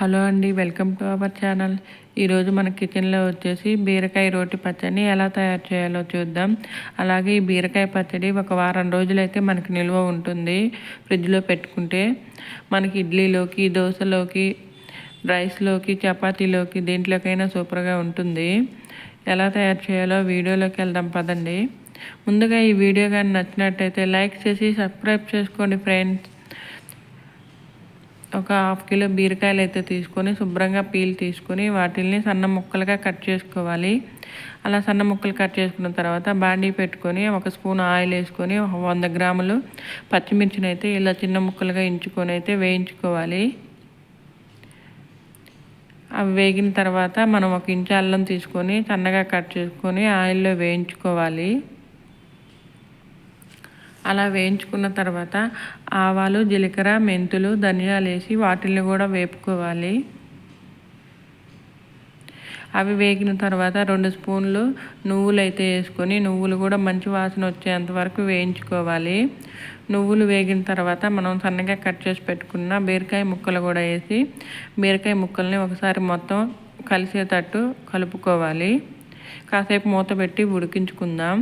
Hello అండి welcome to our channel. ఈరోజు మన కిచెన్లో వచ్చేసి బీరకాయ రోటి పచ్చడిని ఎలా తయారు చేయాలో చూద్దాం. అలాగే ఈ బీరకాయ పచ్చడి ఒక వారం రోజులైతే మనకి నిల్వ ఉంటుంది ఫ్రిడ్జ్లో పెట్టుకుంటే. మనకి ఇడ్లీలోకి దోశలోకి రైస్లోకి చపాతీలోకి దేంట్లోకైనా సూపర్గా ఉంటుంది. ఎలా తయారు చేయాలో వీడియోలోకి వెళ్దాం పదండి. ముందుగా ఈ వీడియో కానీ నచ్చినట్టయితే లైక్ చేసి సబ్స్క్రైబ్ చేసుకోండి ఫ్రెండ్స్. ఒక హాఫ్ కిలో బీరకాయలు అయితే తీసుకొని శుభ్రంగా పీల్ తీసుకొని వాటిల్ని సన్న ముక్కలుగా కట్ చేసుకోవాలి. అలా సన్న ముక్కలు కట్ చేసుకున్న తర్వాత బాండీ పెట్టుకొని ఒక స్పూన్ ఆయిల్ వేసుకొని వంద గ్రాములు పచ్చిమిర్చిని అయితే ఇలా చిన్న ముక్కలుగా ఇంచుకొని అయితే వేయించుకోవాలి. అవి వేగిన తర్వాత మనం ఒక ఇంచు అల్లం తీసుకొని సన్నగా కట్ చేసుకొని ఆయిల్లో వేయించుకోవాలి. అలా వేయించుకున్న తర్వాత ఆవాలు జీలకర్ర మెంతులు ధనియాలు వేసి వాటిని కూడా వేపుకోవాలి. అవి వేగిన తర్వాత రెండు స్పూన్లు నువ్వులు అయితే వేసుకొని నువ్వులు కూడా మంచి వాసన వచ్చేంత వరకు వేయించుకోవాలి. నువ్వులు వేగిన తర్వాత మనం సన్నగా కట్ చేసి పెట్టుకున్న బీరకాయ ముక్కలు కూడా వేసి బీరకాయ ముక్కల్ని ఒకసారి మొత్తం కలిసేటట్టు కలుపుకోవాలి. కాసేపు మూత పెట్టి ఉడికించుకుందాం.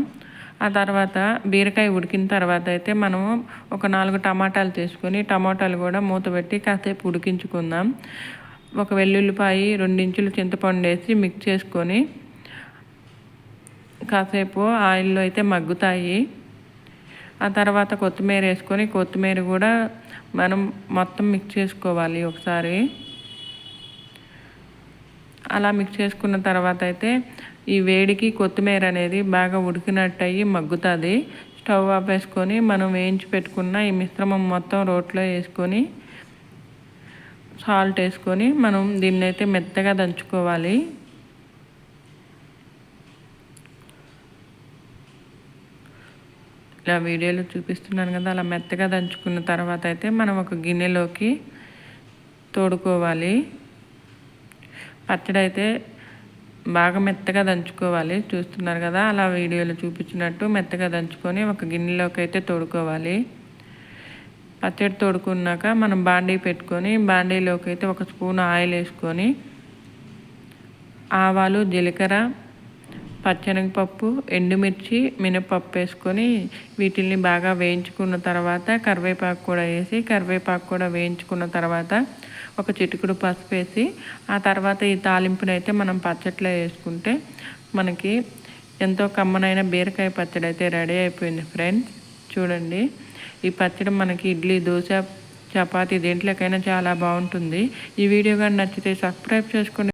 ఆ తర్వాత బీరకాయ ఉడికిన తర్వాత అయితే మనము ఒక నాలుగు టమాటాలు తీసుకొని టమాటాలు కూడా మూత పెట్టి కాసేపు ఉడికించుకుందాం. ఒక వెల్లుల్లిపాయి రెండించులు చింతపండు వేసి మిక్స్ చేసుకొని కాసేపు ఆయిల్లో అయితే మగ్గుతాయి. ఆ తర్వాత కొత్తిమీర వేసుకొని కొత్తిమీర కూడా మనం మొత్తం మిక్స్ చేసుకోవాలి ఒకసారి. అలా మిక్స్ చేసుకున్న తర్వాత అయితే ఈ వేడికి కొత్తిమీర అనేది బాగా ఉడికినట్టు అయ్యి మగ్గుతుంది. స్టవ్ ఆపేసుకొని మనం వేయించి పెట్టుకున్న ఈ మిశ్రమం మొత్తం రోట్లో వేసుకొని సాల్ట్ వేసుకొని మనం దీన్ని అయితే మెత్తగా దంచుకోవాలి. ఇలా వీడియోలో చూపిస్తున్నాను కదా అలా మెత్తగా దంచుకున్న తర్వాత అయితే మనం ఒక గిన్నెలోకి తోడుకోవాలి. పచ్చడి అయితే బాగా మెత్తగా దంచుకోవాలి. చూస్తున్నారు కదా అలా వీడియోలో చూపించినట్టు మెత్తగా దంచుకొని ఒక గిన్నెలోకి అయితే తోడుకోవాలి. పచ్చడి తోడుకున్నాక మనం బాండీ పెట్టుకొని బాండీలోకి అయితే ఒక స్పూన్ ఆయిల్ వేసుకొని ఆవాలు జీలకర్ర పచ్చనగపప్పు ఎండుమిర్చి మినపప్పు వేసుకొని వీటిల్ని బాగా వేయించుకున్న తర్వాత కరివేపాకు కూడా వేసి కరివేపాకు కూడా వేయించుకున్న తర్వాత ఒక చిటికుడు పసుపు వేసి ఆ తర్వాత ఈ తాలింపును అయితే మనం పచ్చట్లో వేసుకుంటే మనకి ఎంతో కమ్మనైన బీరకాయ పచ్చడి అయితే రెడీ అయిపోయింది ఫ్రెండ్స్. చూడండి ఈ పచ్చడి మనకి ఇడ్లీ దోశ చపాతి దేంట్లోకైనా చాలా బాగుంటుంది. ఈ వీడియో కానీ నచ్చితే సబ్స్క్రైబ్ చేసుకోండి